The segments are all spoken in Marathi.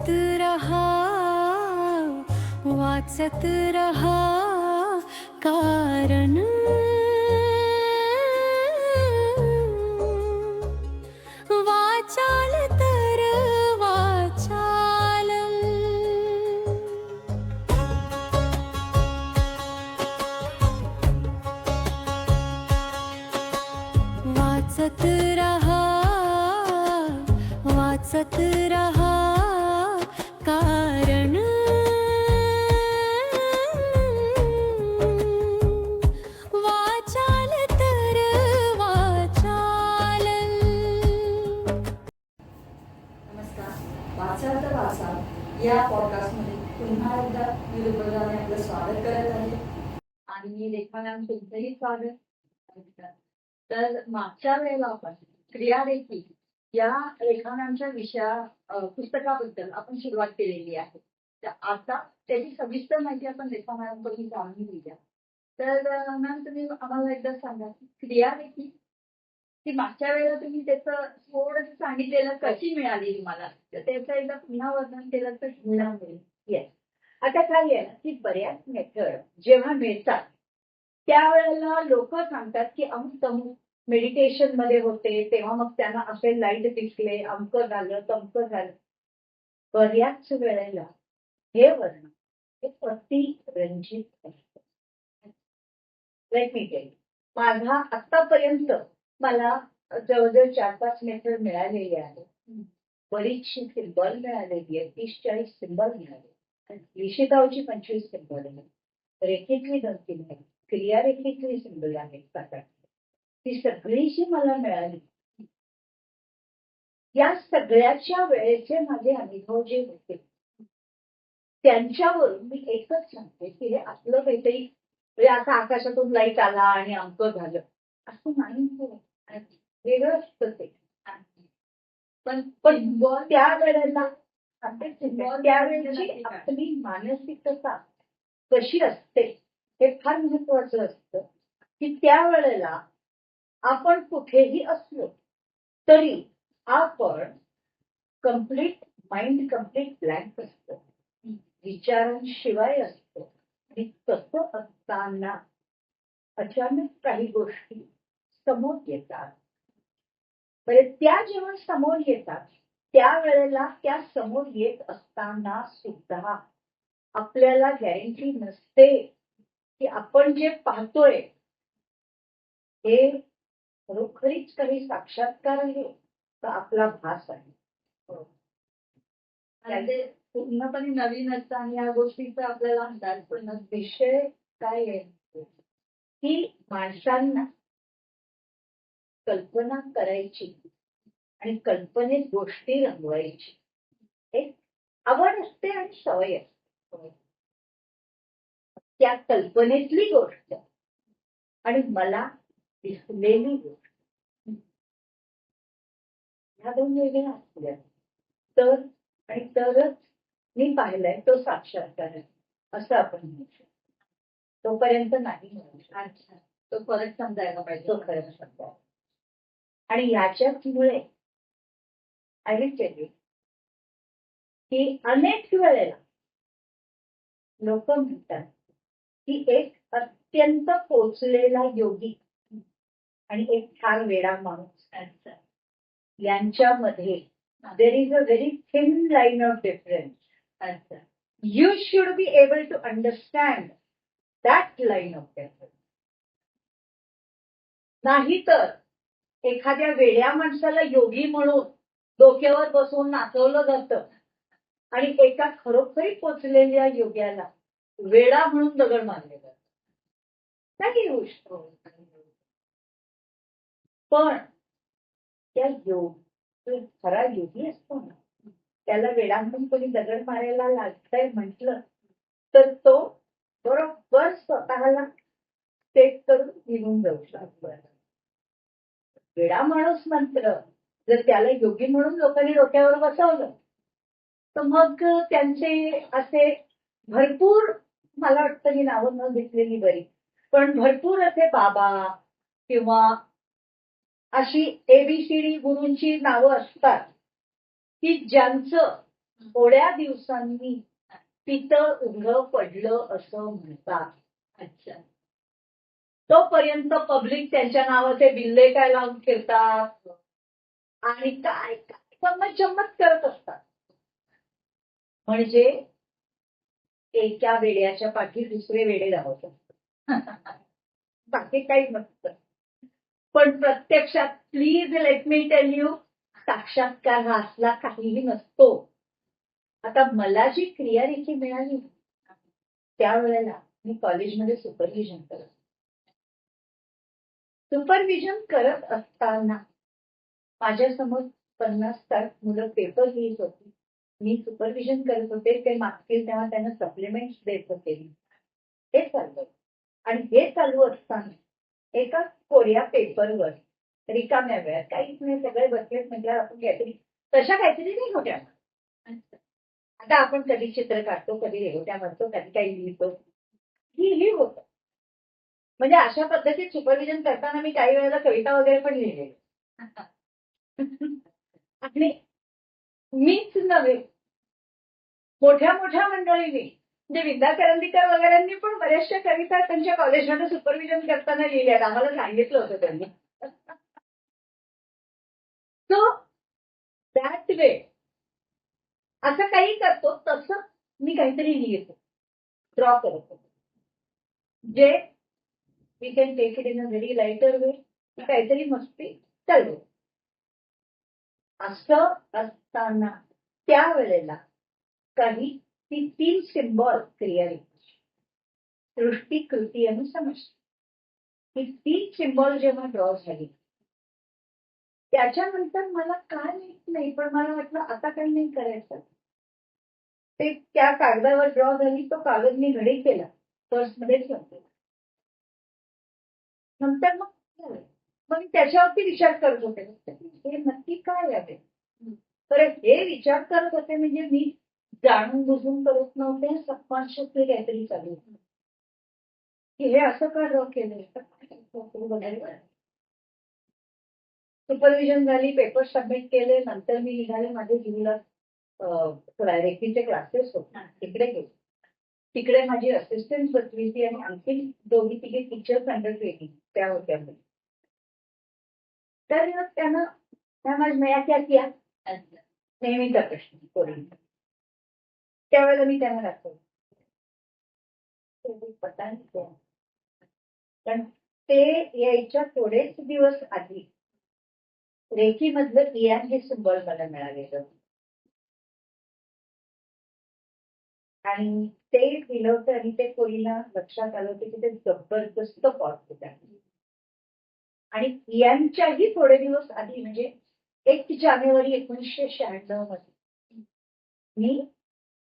वाचत रहा वाचत रहा कारण। वाचाल तर वाचाल वाचत रहा वाचत रहा। कारण वाचाल तर वाचाल. नमस्कार. वाचा तर वाचा या पॉडकास्टमध्ये पुन्हा एकदा मी रुपयाने आपलं स्वागत करत आहे. आणि मी लेखनात तुमचंही स्वागत. तर मागच्या वेळेला आपण क्रिया देखील या लेखनांच्या विषया पुस्तकाबद्दल आपण सुरुवात केलेली आहे. तर आता त्याची सविस्तर माहिती आपण लेखनांकडून जाणून घेऊया. तर मॅम तुम्ही आम्हाला एकदा सांगा की क्रियारेखी ती मागच्या वेळेला तुम्ही त्याचं थोडंसं सांगितलेलं कशी मिळाली तुम्हाला? तर त्याचं एकदा पुन्हा वर्णन केलं तर छान मिळेल. येस आता काय आहे ना की बऱ्याच मेथड जेव्हा मिळतात त्यावेळेला लोक सांगतात की अमुक तमुक मेडिटेशनमध्ये होते तेव्हा मग त्यांना असे लाइट दिसले अमक झालं तमक झालं. बऱ्याच वेळेला हे वर्ण हे अति रंजित असतं. माझा आतापर्यंत मला जवळजवळ चार पाच मेथड मिळालेली आहे बरीचशी सिंबल मिळालेली आहे तीस चाळीस सिंबल मिळाले निशितावची पंचवीस सिंबल आहे रेखेतली दोन तीन आहे क्रिया रेखीतली सिंबल आहे सात आठ ती सगळी जी मला मिळाली. या सगळ्याच्या वेळेचे माझे अनुभव जे होते त्यांच्यावरून मी एकच सांगते की हे आपलं काहीतरी म्हणजे आता आकाशातून लाइट आला आणि अंक झालं असं नाही होत. वेगळं असतं ते. पण पण त्या वेळेला त्यावेळेची आपली मानसिकता कशी असते हे फार महत्वाचं असतं की त्यावेळेला आपण कुठेही असलो तरी आपण कंप्लीट माइंड कंप्लीट ब्लँक असतो. विचारांशिवाय असतो. आणि तसं असताना अचानक काही गोष्टी समोर येतात. बरे त्या जेव्हा समोर येतात त्यावेळेला त्या समोर येत असताना सुद्धा आपल्याला गॅरंटी नसते की आपण जे पाहतोय हे खरोखरीच काही साक्षात्कार आहे तर आपला भास आहे. पूर्णपणे नवीन असतं आणि या गोष्टीचा आपल्याला अंदाज पण विषय काय आहे? की माणसांना कल्पना करायची आणि कल्पनेत गोष्टी रंगवायची. एक आवड असते आणि सवय असते. त्या कल्पनेतली गोष्ट. आणि मला गोष्ट. ह्या दोन वेगळ्या असल्या. तर आणि तरच मी पाहिलाय तो साक्षात्कार आहे असं आपण म्हणू शकतो. तोपर्यंत नाही म्हणू तो फरक समजायला पाहिजे. तो खरं शकतो आणि याच्याचमुळे आय विल टेल यू की अनेक वेळेला लोक म्हणतात की एक अत्यंत पोचलेला योगी आणि एक फार वेडा माणूस यांच्यामध्ये there is a very thin line of difference you should be able to understand that line of difference नाहीतर एखाद्या वेड्या माणसाला योगी म्हणून डोक्यावर बसवून नाचवलं जातं आणि एका खरोखरी पोचलेल्या योग्याला वेडा म्हणून दगड मारले जात नाही गोष्ट पण त्या योग खरा योगी असतो ना. त्याला वेडा म्हणून कोणी दगड मारायला लागतंय म्हटलं तर तो बरोबर स्वतःला सेट करून निघून जाऊ शकतो. वेडा माणूस मंत्र जर त्याला योगी म्हणून लोकांनी डोक्यावर बसवलं तर मग त्यांचे असे भरपूर मला वाटतं ही नावं न घेतलेली बरी पण भरपूर असे बाबा किंवा अशी एबीसीडी गुरूंची नावं असतात की ज्यांचं थोड्या दिवसांनी पितळ उघड पडलं असं म्हणतात. अच्छा. तोपर्यंत पब्लिक त्यांच्या नावाचे बिल्ले काय लावून फिरतात? आणि काय काय गंमत जम्मत करत असतात. म्हणजे एका वेड्याच्या पाठी दुसरे वेडे धावत असतात बाकी काही नसतं. पण प्रत्यक्षात please let me tell you साक्षात्कार हा असला काहीही नसतो. आता मला जी क्रियारेखी मिळाली त्यावेळेला मी कॉलेजमध्ये सुपरविजन करत सुपरविजन करत असताना माझ्यासमोर पन्नास तास मुलं पेपर लिहित होती. मी सुपरविजन करत होते ते मागतील तेव्हा त्यांना सप्लिमेंट देत होते. हे चाललं आणि हे चालू असताना एका कोऱ्या पेपरवर रिकाम्या वेळात. काहीच नाही सगळे बसलेत म्हटल्यावर आपण काहीतरी तशा काहीतरी नाही होत्या. आता आपण कधी चित्र काढतो कधी रेवट्या मारतो कधी काही लिहितो. ही ही होत म्हणजे अशा पद्धतीत सुपरविजन करताना मी काही वेळेला कविता वगैरे पण लिहिले आणि मीच नव्हे मोठ्या मोठ्या मंडळींनी म्हणजे विद्या करंदीकर वगैरेंनी पण बऱ्याचशा कविता त्यांच्या कॉलेजमध्ये सुपरविजन करताना लिहिल्या आम्हाला सांगितलं होतं त्यांनी. सो दॅट वे असं काही करतो तसं मी काहीतरी लिहितो. ड्रॉ करतो जे we can take it in a very lighter way काहीतरी मस्ती चालू असं असताना त्यावेळेला काही ती तीन सिम्बॉल क्रिया सृष्टी कृती आणि समष्टी ही तीन सिम्बॉल जेव्हा ड्रॉ झाली त्याच्यानंतर मला काय माहीत नाही पण मला वाटलं आता काही नाही करायचं. ते त्या कागदावर ड्रॉ झाली तो कागद मी घडी केला पर्समध्येच ठेवला. नंतर मग झालं. मग त्याच्यावरती विचार करत होते. हे नक्की काय आहे? तर हे विचार करत होते म्हणजे मी जाणून बुजून करत नव्हते सबकॉन्शियसली काहीतरी चालू की हे असं का ड्रॉ केलंय? सुपरविजन झाली पेपर सबमिट केले नंतर मी निघाले माझे जीवला रेखीचे क्लासेस होते. तिकडे गेले. तिकडे माझी असिस्टंट बसली होती आणि आणखी दोघी तिघे टीचर्स अंडर ट्रेनिंग त्या होत्या. तर त्यानं त्या माझ्या नया त्या किया नेहमीचा प्रश्न कोणी त्यावेळेला मी त्यांना दाखवलं ते पण ते यायच्या थोडेच दिवस आधी रेखी मधलं इयान हे सिंबल मला मिळालेलं आणि ते दिलं होतं आणि ते कोणीला लक्षात आलं होतं की ते जबरदस्त पॉट होत्या आणि इयांच्याही थोडे दिवस आधी म्हणजे एक जानेवारी एकोणीसशे शहाण्णवमध्ये मी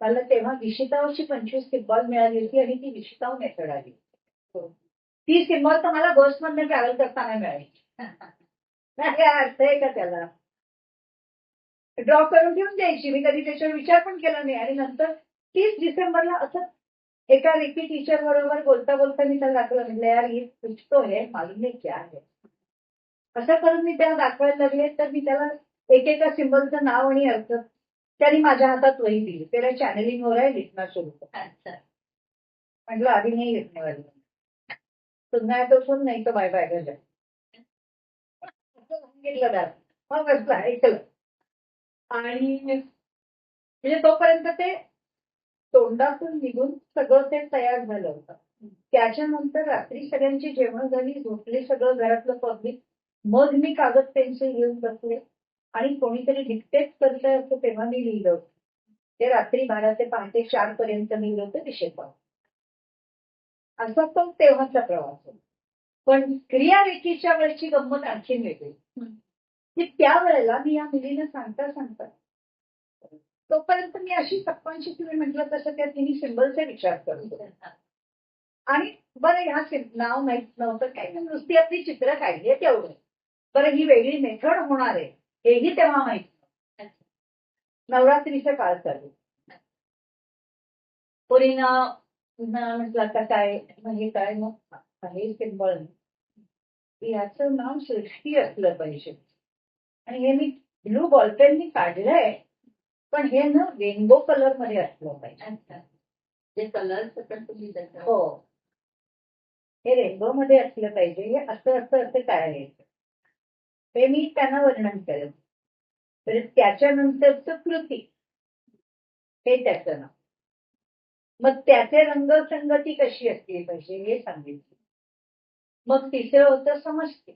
मला तेव्हा विशितावची पंचवीस सिम्बॉल मिळाली होती आणि ती विशिताव मेथड आली ती हो. सिम्बॉल तर मला बसमधनं ट्रॅव्हल करताना मिळाली. काय अर्थ आहे का त्याला? ड्रॉ करून ठेवून द्यायची. मी कधी त्याच्यावर विचार पण केला नाही. आणि नंतर तीस डिसेंबरला असं एका रेकी टीचर बरोबर बोलता बोलता मी त्याला दाखवलं. म्हटलं यार हे पुछतो हे मालूम नाही क्या आहे. असं करून मी त्याला दाखवायला लागले. तर मी त्याला एकेका सिम्बलचं नाव आणि अर्थ त्यांनी माझ्या हातात वही दिली. त्याला चॅनलिंग वर आहे लिखना सुरू कर. अच्छा. म्हटलं आधी नाही लिखने वाली पुन्हा येतो सुन नाही तर बाय बाय सांगितलं त्याला मग बसला ऐकलं. आणि म्हणजे तोपर्यंत ते तोंडातून निघून सगळं ते तयार झालं होतं. त्याच्यानंतर रात्री सगळ्यांची जेवण झाली झोपले सगळं घरातलं पब्लिक मग मी कागद पेन्सिल घेऊन बसले. आणि कोणीतरी डिक्टेट करतंय असं तेव्हा मी लिहिलं होतं. ते रात्री बारा ते पहाटे चार पर्यंत लिहिलं होतं विषय असा तो तेव्हाचा प्रवास होता. पण क्रियारेखीच्या वेळची गंमत आणखी वेगळी. की त्यावेळेला मी या मुलीनं सांगता सांगता तोपर्यंत मी अशी सप्पांशी तुम्ही म्हटलं तसं त्या तिने सिम्बलचा विचार करत. आणि बरं ह्या नाव माहीत नव्हतं काही नाही नुसती आपली चित्र काढली तेवढं. बरं ही वेगळी मेथड होणार आहे. हेही तेव्हा माहीत. नवरात्रीचा काळ चालू. पोरीनं म्हटलं आता काय? म्हणजे काय मग? हे सिम्बॉल याचं नाव सृष्टी असलं पाहिजे. आणि हे मी ब्लू बॉलपेननी काढलंय पण हे ना रेनबो कलरमध्ये असलं पाहिजे. कलर हो. हे रेनबो मध्ये असलं पाहिजे. हे असं असं असं काय आहे? हे मी त्यांना वर्णन करेन तर त्याच्यानंतरच कृती. हे त्याचं नाव. मग त्याचे रंगसंगती कशी असली पाहिजे हे सांगितले. मग तिसरं होतं समजते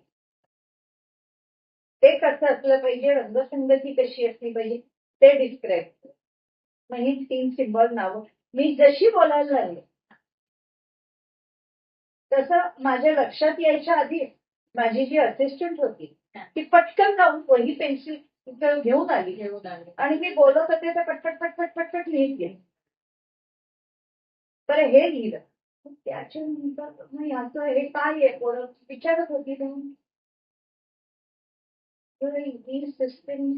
ते कसं असलं पाहिजे? रंगसंगती कशी असली पाहिजे? ते डिस्क्राईब मग ही तीन सिंबल नावं. मी जशी बोलायला लागले तसं माझ्या लक्षात यायच्या आधी माझी जी असिस्टंट होती ती पटकन जाऊन वही पेन्सिल घेऊन आली. घेऊन आले. आणि मी बोलत होते तर पटपट पटपट पटपट लिहित गेले तर हे लिहिलं त्याच्यानंतर मग याचं हे काय आहे पोरं विचारत होती ही सिस्टीम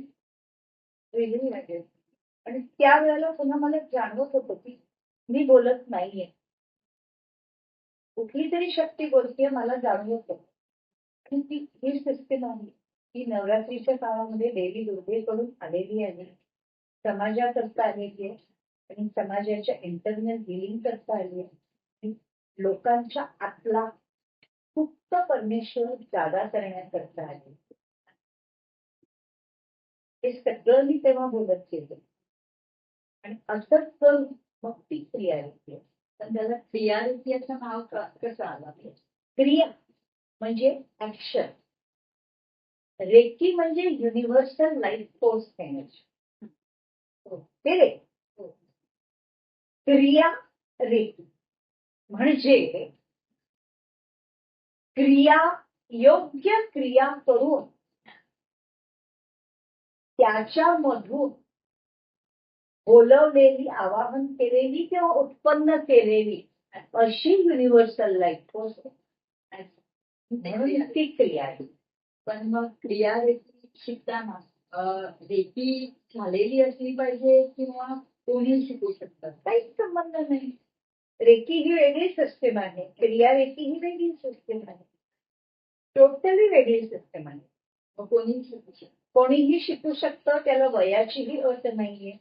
वेगळी आहे आणि त्यावेळेला पुन्हा मला जाणवत होतं की मी बोलत नाहीये. कुठली तरी शक्ती बोलते मला जाणवत होतं. आणि ती ही सिस्टीम आहे ही नवरात्रीच्या काळामध्ये देवी दुर्गेकडून आलेली आहे. समाजाकरता आलेली आहे. आणि समाजाच्या इंटरनल हिलिंग करता आली आहे. लोकांच्या आतला गुप्त परमेश्वर जागा करण्याकरता आली हे सगळं मी तेव्हा बोलत केले आणि असंच करून मग ती क्रिया पण त्याला क्रियारिती असं नाव कसं आलं क्रिया. म्हणजे ऍक्शन रेकी म्हणजे युनिव्हर्सल लाईफ फोर्स एनर्जी क्रिया रेकी. म्हणजे क्रिया योग्य क्रिया करून त्याच्यामधून बोलवलेली आवाहन केलेली किंवा उत्पन्न केलेली अशी युनिव्हर्सल लाईफ फोर्स ती क्रिया आहे. पण मग क्रियारेती शिकताना अं, रेती झालेली असली पाहिजे किंवा कोणी शिकू शकतात. काहीच संबंध नाही. रेकी ही वेगळी सिस्टीम आहे. क्रिया रेकी ही वेगळी सिस्टीम आहे. टोटली वेगळी सिस्टीम आहे. मग कोणी शिकू शकतात कोणीही शिकू शकतं त्याला वयाचीही अट नाहीये.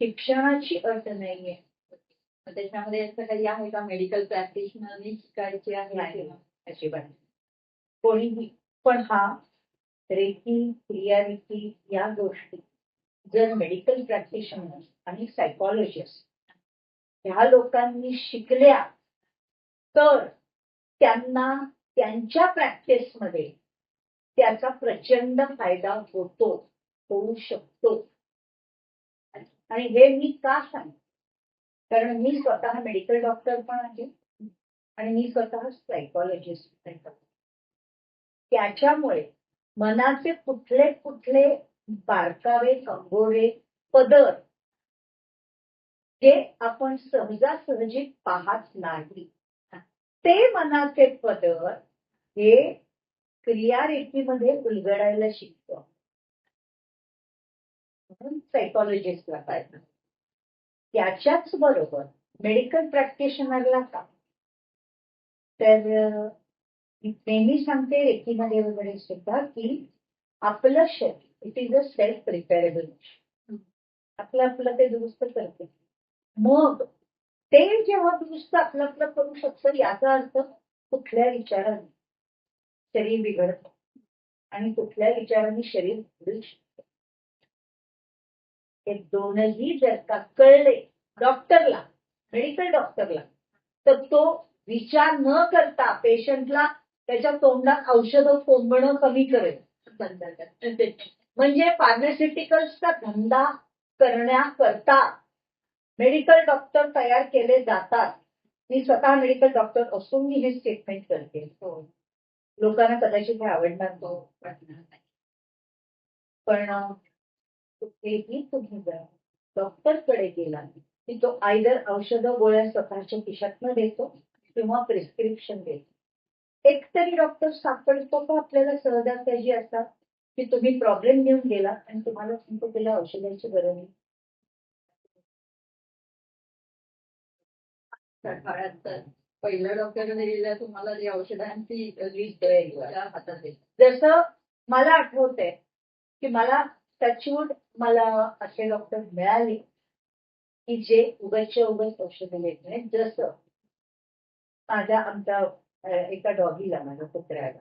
शिक्षणाची अट नाहीये. त्याच्यामध्ये असं काही आहे का? मेडिकल प्रॅक्टिशनरनी शिकायचे आहे अजिबात कोणीही पण हा रेखी क्रियारेकी या गोष्टी जर मेडिकल प्रॅक्टिशनर आणि सायकॉलॉजिस्ट ह्या लोकांनी शिकल्या तर त्यांना त्यांच्या प्रॅक्टिसमध्ये त्याचा प्रचंड फायदा होतो होऊ शकतो. आणि हे मी का सांग? कारण मी स्वतः मेडिकल डॉक्टर पण आहे. आणि मी स्वतः सायकॉलॉजिस्ट त्याच्यामुळे मनाचे कुठले कुठले बारकावे कंगोरे पदर जे आपण सहजासहजी पाहत नाही. ते मनाचे पदर हे क्रियारेखीमध्ये उलगडायला शिकतो. म्हणून सायकॉलॉजिस्टला पाहिजे त्याच्याच बरोबर मेडिकल प्रॅक्टिशनरला का? तर नेहमी सांगते रेखीमध्ये वगैरे सुद्धा की आपलं शरीर it is a self repairable आपलं आपलं ते दुरुस्त करते. मग ते जेव्हा दुरुस्त आपलं आपलं करू शकतं याचा अर्थ कुठल्या विचाराने शरीर बिघडतं आणि कुठल्या विचाराने शरीर बिघडू शकतं? हे दोनही जर का कळले डॉक्टरला मेडिकल डॉक्टरला तर तो विचार न करता पेशंटला त्याच्या तोंडात औषधं कोंबणं कमी करेल म्हणजे फार्मास्युटिकल्सचा धंदा करण्याकरता मेडिकल डॉक्टर तयार केले जातात. मी स्वतः मेडिकल डॉक्टर असून मी हे स्टेटमेंट करते. हो. लोकांना कदाचित हे आवडणार तो वाटणार नाही. पण कुठेही तुम्ही जर डॉक्टरकडे गेला की तो आयदर औषधं गोळ्या स्वतःच्या खिशातनं देतो किंवा प्रिस्क्रिप्शन देतो. एक तरी डॉक्टर सापडतो का आपल्याला सहजासहजी असा की तुम्ही प्रॉब्लेम घेऊन गेला आणि तुम्हाला सांगतो तिला औषधाची गरज नाही त्या काळात तर पहिलं डॉक्टर दिलेलं तुम्हाला जी औषधांची लिस्ट हातात जसं मला आठवतंय की मला टचवूड मला असे डॉक्टर मिळाले की जे उगाचच्या उगाच औषधं देत नाहीत. जसं माझ्या आमच्या एका डॉगीला माझ्या कुत्र्याला.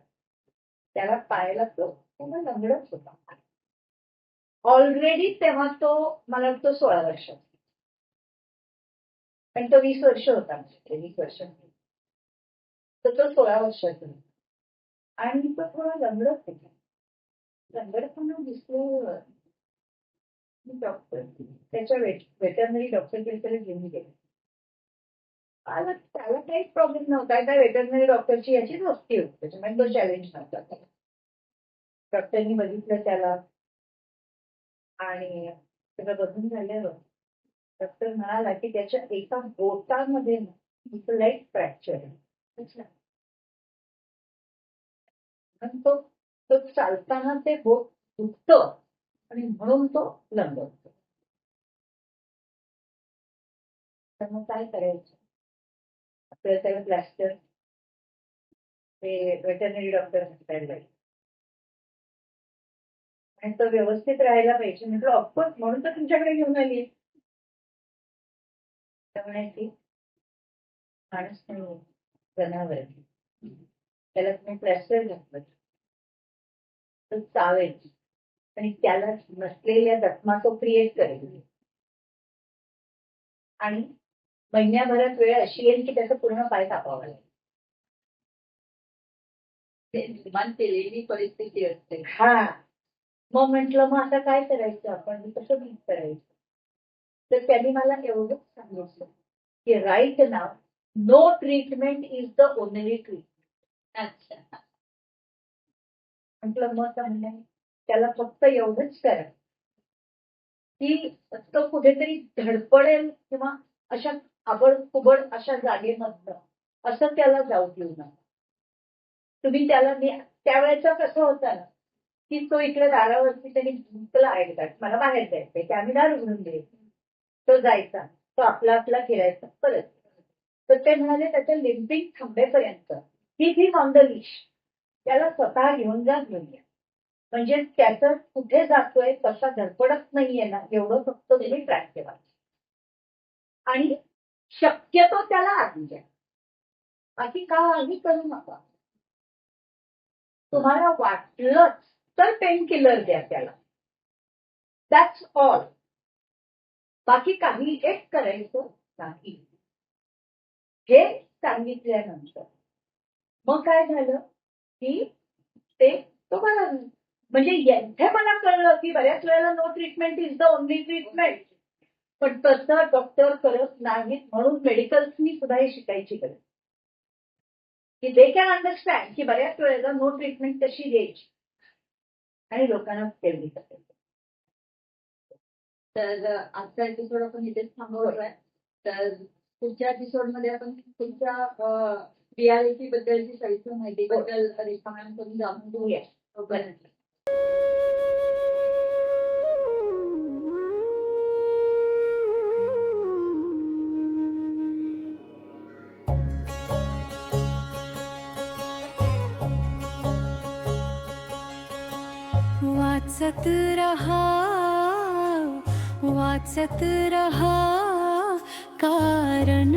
त्याला पायाला तो पूर्ण लंगडच होता. ऑलरेडी तेव्हा तो मला वाटतं सोळा वर्षाचा. पण तो वीस वर्ष होता. म्हणजे वीस वर्ष तर तो सोळा वर्षाचा होता. आणि तो थोडा लंगडत होता. लंगडपणा दिसलं डॉक्टर त्याच्या वेटरनरी डॉक्टरकडे घेऊन गेले. त्याला काहीच प्रॉब्लेम नव्हता. काय वेटरनरी डॉक्टरची याचीच वस्ती होती. त्याच्यामुळे तो चॅलेंज नव्हता. त्याला. डॉक्टरनी बघितलं त्याला. आणि सगळं बघून झाल्यावर डॉक्टर म्हणाला की त्याच्या एका बोटामध्ये लाइट फ्रॅक्चर आहे. पण तो तो चालताना ते बोट दुखत आणि म्हणून तो लंबतो तर मग काय करायचं? आपल्याला त्याला प्लॅस्टर ते वेटरनरी डॉक्टर सांगायला आणि तो व्यवस्थित राहायला पाहिजे. म्हटलं ऑफकोर्स म्हणून तर तुमच्याकडे घेऊन आली. म्हणायची माणूस नाही जनावर त्याला तुम्ही प्लॅस्टर घातलं. तर चावेल. आणि त्याला नसलेल्या जखमा तो क्रिएट करेल. आणि महिन्याभरात वेळ अशी येईल की त्याचा पूर्ण पाय कापावा लागेल. ते निर्माण केलेली परिस्थिती असते. हा. मग म्हंटल मग आता काय करायचं? आपण कसं ठीक करायचं? तर त्यांनी मला एवढंच सांगितलं की right now no treatment is the only treatment अच्छा. म्हटलं मग चांगलं त्याला फक्त एवढंच करा. की तो कुठेतरी धडपडेल किंवा अशा आपण कुबड अशा जागेमधनं असं त्याला जाऊ देऊ नका. तुम्ही त्याला मी त्यावेळेचा कसं होता ना की तो इकडे दारावरती त्यांनी झुंकला एकदा मला बाहेर जायचंय की आम्ही दार उघडून द्यायचो तो जायचा तो आपला आपला फिरायचा परत. तर ते म्हणाले त्याच्या limping थांबेपर्यंत he he on the leash त्याला स्वतः घेऊन जा घेऊन या. म्हणजे त्याचं कुठे जातोय कसा धडपडत नाहीये ना एवढं फक्त तुम्ही ट्रॅक ठेवा. आणि शक्यतो त्याला आणून द्या. बाकी काही करू नका? तुम्हाला वाटलंच तर पेन किलर द्या त्याला. दॅट्स ऑल बाकी काही एक करायचं नाही. हे सांगितल्यानंतर. मग काय झालं? की ते तुम्हाला म्हणजे यांचे मला कळलं की बऱ्याच वेळेला no treatment is the only treatment पण तसं डॉक्टर करत नाहीत म्हणून मेडिकल्सनी सुद्धा हे शिकायची गरज. की दे कॅन अंडरस्टँड की बऱ्याच वेळेला नो ट्रीटमेंट कशी द्यायची आणि लोकांना तेवढी करायची तर आजचा एपिसोड आपण इथेच थांबवतोय. तर पुढच्या एपिसोडमध्ये आपण पुढच्या बीआरएसी बद्दलची सविस्तर माहिती बद्दल रेखा मॅम जाणून घेऊया. हो, बरं. वाचत रहा वाचत रहा कारण